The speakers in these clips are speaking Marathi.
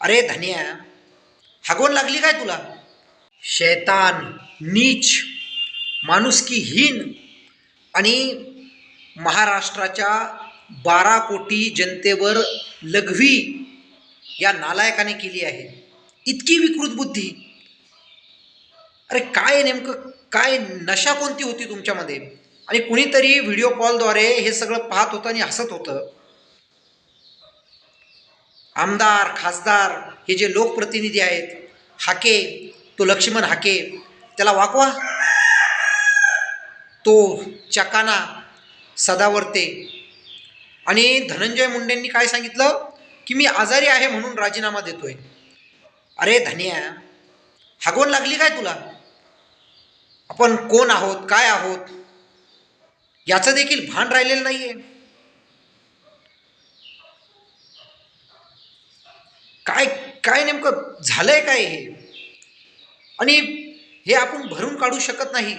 अरे धन्या हागवण लागली काय तुला? शैतान नीच माणुसकीहीन आणि महाराष्ट्राच्या बारा कोटी जनतेवर लघवी या नालायकाने केली आहे. इतकी विकृत बुद्धी. अरे काय नेमकं काय नशा कोणती होती तुमच्यामध्ये? आणि कुणीतरी व्हिडिओ कॉलद्वारे हे सगळं पाहत होतं आणि हसत होतं. आमदार खासदार हे जे लोकप्रतिनिधी आहेत हाके तो लक्ष्मण हाके त्याला वाकवा. तो चकाना सदावर्ते. आणि धनंजय मुंडेंनी काय सांगितलं? की मी आजारी आहे म्हणून राजीनामा देतोय. अरे धन्या हागवण लागली काय तुला? आपण कोण आहोत काय आहोत? याचं देखील भान राहिलेलं नाही आहे काय नेमकं झालंय काय हे? आणि हे आपण भरून काढू शकत नाही.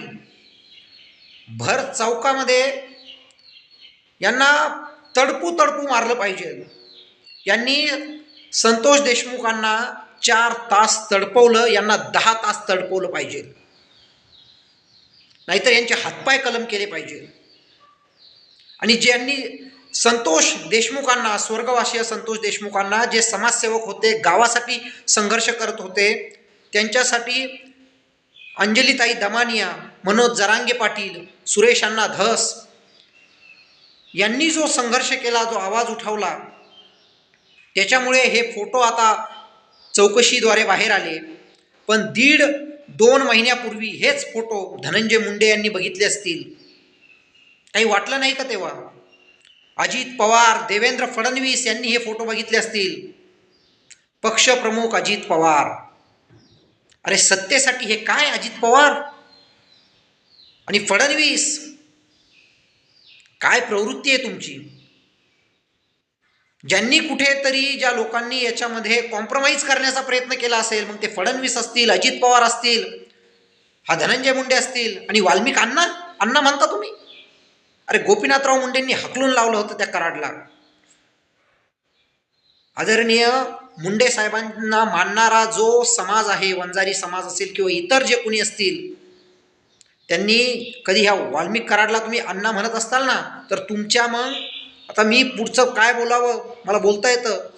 भर चौकामध्ये यांना तडपू तडपू मारलं पाहिजे. यांनी संतोष देशमुखांना चार तास तडपवलं यांना दहा तास तडपवलं पाहिजे. नाहीतर यांचे हातपाय कलम केले पाहिजे. आणि ज्यांनी संतोष देशमुखांना स्वर्गवासीय संतोष देशमुखांना जे समाजसेवक होते गावासाठी संघर्ष करत होते त्यांच्यासाठी अंजलीताई दमानिया मनोज जरांगे पाटील सुरेश अण्णा धस यांनी जो संघर्ष केला जो आवाज उठवला त्याच्यामुळे हे फोटो आता चौकशीद्वारे बाहेर आले. पण दीड दोन महिन्यापूर्वी हेच फोटो धनंजय मुंडे यांनी बघितले असतील. काही वाटलं नाही का तेव्हा? अजित पवार देवेंद्र फडणवीस यांनी हे फोटो बघितले असतील. पक्षप्रमुख अजित पवार. अरे सत्तेसाठी हे काय अजित पवार? आणि फडणवीस? काय प्रवृत्ती आहे तुमची? ज्यांनी कुठेतरी ज्या लोकांनी याच्यामध्ये कॉम्प्रोमाइज करण्याचा प्रयत्न केला असेल मग ते फडणवीस असतील अजित पवार असतील हा धनंजय मुंडे असतील आणि वाल्मिक अण्णा? अण्णा म्हणता तुम्ही? अरे गोपीनाथराव मुंडेंनी हकलून लावलं होतं त्या कराडला. आदरणीय मुंडे साहेबांना मानणारा जो समाज आहे वंजारी समाज असेल किंवा इतर जे कुणी असतील त्यांनी कधी ह्या वाल्मिक कराडला तुम्ही अण्णा म्हणत असताल ना तर तुमच्या मग आता मी पुढचं काय बोलावं मला बोलता येतं.